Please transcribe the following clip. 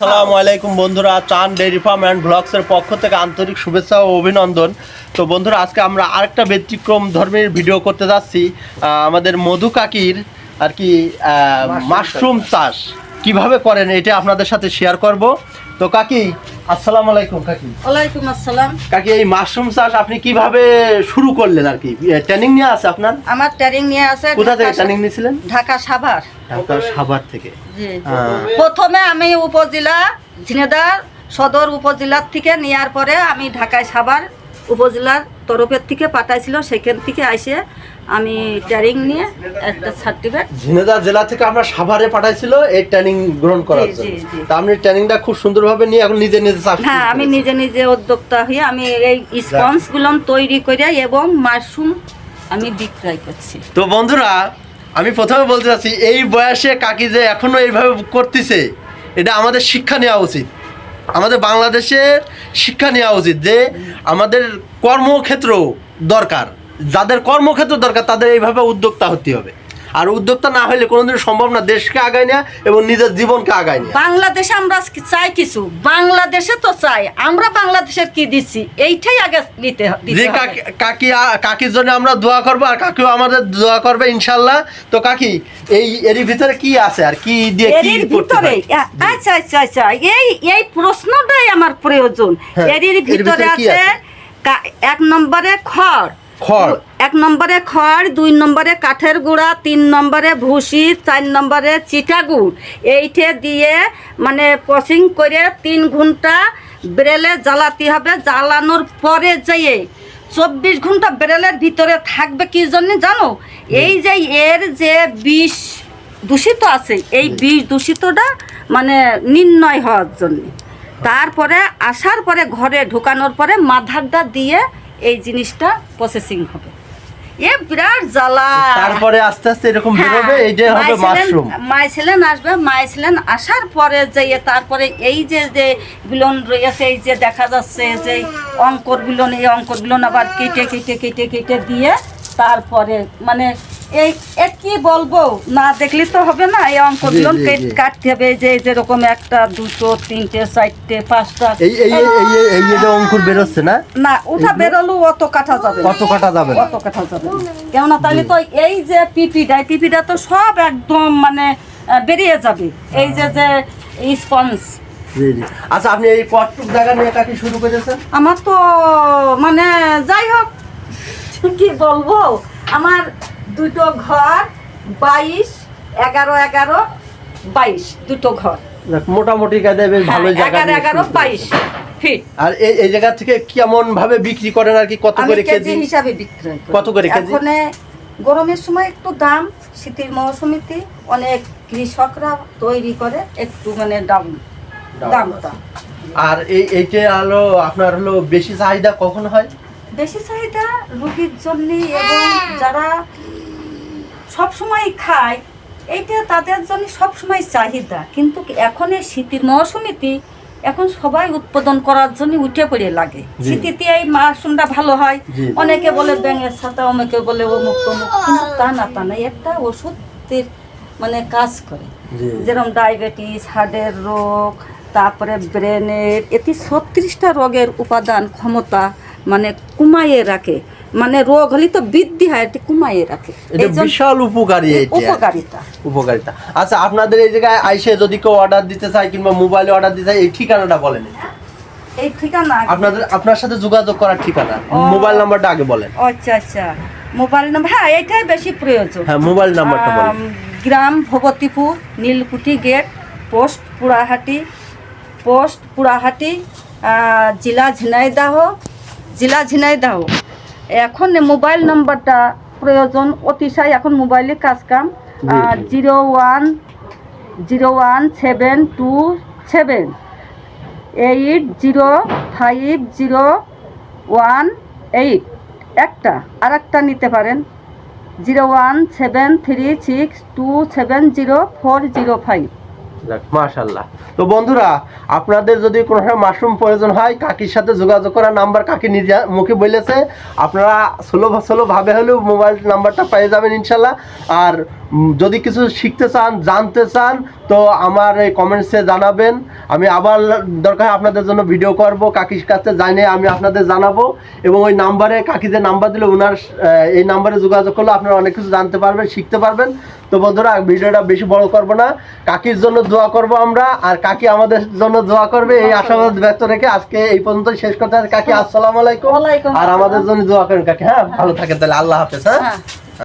আসসালামু আলাইকুম বন্ধুরা চান ডেয়ারি ফার্ম অ্যান্ড ব্লগসের পক্ষ থেকে আন্তরিক শুভেচ্ছা ও অভিনন্দন। তো বন্ধুরা আজকে আমরা আরেকটা ব্যতিক্রম ধর্মের ভিডিও করতে যাচ্ছি। আমাদের মধু কাকির আর কি মাশরুম চাষ। কীভাবে করেন এটা আপনাদের সাথে শেয়ার করব। তো কাকি আসসালাম আলাইকুম কাকি। ওয়ালাইকুম আসসালাম। কাকি এই মাশরুম চাষ আপনি কীভাবে শুরু করলেন আর কি? ট্রেনিং নিয়ে আছে আপনার? আমার ট্রেনিং নিয়ে আছে কোথা থেকে ট্রেনিং নিয়েছিলেন? ঢাকা সাভার। ঢাকা সাভার থেকে। জি। প্রথমে আমি উপজেলা ঝিনেদার সদর উপজেলার থেকে নেওয়ার পরে আমি ঢাকায় সাভার উপজেলার তরফের থেকে পাঠাইছিল সেখান থেকে আইসে আমি ট্রেনিং নিয়ে একটা সার্টিফিকেট ঝিনেদা জেলা থেকে আমরা সাভারে পাঠাইছিল এই ট্রেনিং গ্রহণ করার জন্য। তা আপনি ট্রেনিংটা খুব সুন্দরভাবে নিয়ে এখন নিজে নিজে চাষ হ্যাঁ আমি নিজে নিজে উদ্যোক্তা হয়ে আমি এই স্পঞ্জগুলো তৈরি করে এবং মাশরুম আমি বিক্রয় করছি। তো বন্ধুরা আমি প্রথমে বলতে চাচ্ছি এই বয়সে কাকি যে এখনও এইভাবে করতেছে এটা আমাদের শিক্ষা নেওয়া উচিত। আমাদের বাংলাদেশের শিক্ষা নেওয়া উচিত যে আমাদের কর্মক্ষেত্র দরকার। যাদের কর্মক্ষেত্র দরকার তাদের এইভাবে উদ্যোক্তা হতে হবে। আর উদ্যোক্তা না হলে কোনোদিন সম্ভব না দেশকে আগায় নেওয়া এবং নিজের জীবনকে আগায় নেওয়া বাংলাদেশে আমরা চাই কিছু। বাংলাদেশে তো চাই। আমরা বাংলাদেশের কি দিচ্ছি? এইটাই আগে নিতে যে হবে। কাকি কাকি কাকির জন্য আমরা দোয়া করব আর কাকিও আমাদের দোয়া করবে ইনশাল্লাহ তো কাকি এই এরই ভিতরে কি আছে আর কি দিয়ে কি করতে আচ্ছা আচ্ছা আচ্ছা। এই এই প্রশ্নটাই আমার প্রয়োজন। হ্যাঁ, এর ভিতরে আছে এক নম্বরে খড়। খড়। এক নম্বরে খড় দুই নম্বরে কাঠের গুঁড়া তিন নম্বরে ভুসি চার নম্বরে চিটাগুড় এইটে দিয়ে মানে পচিং করে তিন ঘণ্টা বেরেলে জ্বালাতে হবে। জ্বালানোর পরে যেয়ে চব্বিশ ঘণ্টা বেরেলের ভিতরে থাকবে কি জন্য জানো? এই যে এর যে বিষ দূষিত আছে এই বিষ দূষিতটা মানে নির্ণয় হওয়ার জন্য। তারপরে আসার পরে ঘরে ঢুকানোর পরে মাথারটা দিয়ে এই জিনিসটা প্রসেসিং হবে। এ বিরাট জ্বালা। তারপরে আস্তে আস্তে এরকম হ্যাঁ, বেরোবে এই যে হবে মাশরুম। মাইসেলেন আসবে মাইসেলেন আসার পরে যে তারপরে এই যে যে গুলন রয়েছে এই যে দেখা যাচ্ছে যে অঙ্কর গুলন এই অঙ্কর গুলন আবার কেটে কেটে কেটে কেটে দিয়ে তারপরে মানে এই এ কি বলব? না দেখলে তো হবে না এই জি। কাটতে হবে যে যেরকম একটা দুটো তিনটে চারটে পাঁচটা। এই এই এই এই যে অঙ্কুর বেরোচ্ছে না? না ওটা বেরোলেও অত কাটা যাবে। কত কাটা যাবে? অত কাটা যাবে না। কেননা তাহলে তো এই যে পিপিটা পিপিটা তো সব একদম মানে বেরিয়ে যাবে। এই যে যে স্পঞ্জ আচ্ছা আপনি এই কটটুক জায়গা নিয়ে কাকি শুরু করেছেন? আমার তো মানে যাই হোক কি বলব? আমার দুটো ঘর বাইশ এগারো এগারো বাইশ দুটো ঘর। মোটামুটি ভালো হ্যাঁ, জায়গা এগারো এগারো বাইশ। ফিট। আর এই এই জায়গা থেকে কেমন ভাবে বিক্রি করেন আর কি কত করে কেজি হিসাবে বিক্রয় করি। কত করে কেজি? এখন গরমের সময় একটু দাম শীতের মৌসুমিতে অনেক কৃষকরা তৈরি করে একটু মানে Down দামটা। আর এই এইটা হলো আপনার হলো বেশি চাহিদা কখন হয়? বেশি চাহিদা রুগীর জন্য এবং যারা সব সময় খায় এইটা তাদের জন্য সব সময় চাহিদা। কিন্তু এখন এই শীতের মৌসুমিতে এখন সবাই উৎপাদন করার জন্য উঠে পড়ে লাগে। শীতিতে এই মাশরুমটা ভালো হয়। অনেকে বলে ব্যাঙের ছাতা অনেকে বলে অমুক তমুক কিন্তু তা না তা না। একটা ওষুধের মানে কাজ করে। যেরকম ডায়াবেটিস হার্টের রোগ তারপরে ব্রেনের এটি ছত্রিশটা রোগের উপাদান ক্ষমতা মানে কুমাইয়ে রাখে। মানে রোগ হলে তো বৃদ্ধি হয় এটি কুমাইয়ে রাখে। এটা বিশাল উপকারী উপকারিতা। উপকারিতা। আচ্ছা আপনাদের এই জায়গায় আইসে যদি কেউ অর্ডার দিতে চায় কিংবা মোবাইলে অর্ডার দিতে চায় এই ঠিকানাটা বলেন এই ঠিকানা আপনাদের আপনার সাথে যোগাযোগ করার ঠিকানা। মোবাইল নাম্বারটা আগে বলেন। আচ্ছা আচ্ছা। মোবাইল নাম্বার হ্যাঁ এটাই বেশি প্রয়োজন। হ্যাঁ মোবাইল নাম্বারটা বলেন। গ্রাম Bhagabatipur Nilkuthi gate post Purahati post Purahati জেলা ঝিনাইদাহ জেলা ঝিনাইদাহ। এখন মোবাইল নাম্বারটা প্রয়োজন অতিশয় এখন মোবাইলে কাজ কাম। Zero one zero one seven two seven. Eight zero five zero one eight. একটা আর একটা নিতে পারেন। Zero one seven three six two seven zero four zero five. মাশাল্লাহ তো বন্ধুরা, আপনাদের যদি কোনো মাশরুম প্রয়োজন হয়, কাকির সাথে যোগাযোগ করার নাম্বার কাকি নিজে মুখে বলেছে। আপনারা স্লো স্লো হলেও মোবাইল নাম্বারটা পেয়ে যাবেন ইনশাল্লাহ আর যদি কিছু শিখতে চান, জানতে চান, তো আমার এই কমেন্টসে জানাবেন। আমি আবার দরকার আপনাদের জন্য ভিডিও করব, কাকির কাছে জানে আমি আপনাদের জানাব। এবং ওই নাম্বারে কাকি যে নাম্বার দিলে ওনার এই নাম্বারে যোগাযোগ করলে আপনারা অনেক কিছু জানতে পারবেন, শিখতে পারবেন। তো বন্ধুরা ভিডিওটা বেশি বড় করব না। কাকির জন্য দোয়া করব আমরা আর কাকি আমাদের জন্য দোয়া করবে। এই আশাবাদ ব্যক্ত রেখে আজকে এই পর্যন্ত শেষ করতে হবে। কাকি আসসালামু আলাইকুম। আর আমাদের জন্য দোয়া করেন কাকি হ্যাঁ? ভালো থাকেন তাহলে। আল্লাহ হাফেজ হ্যাঁ? হ্যাঁ।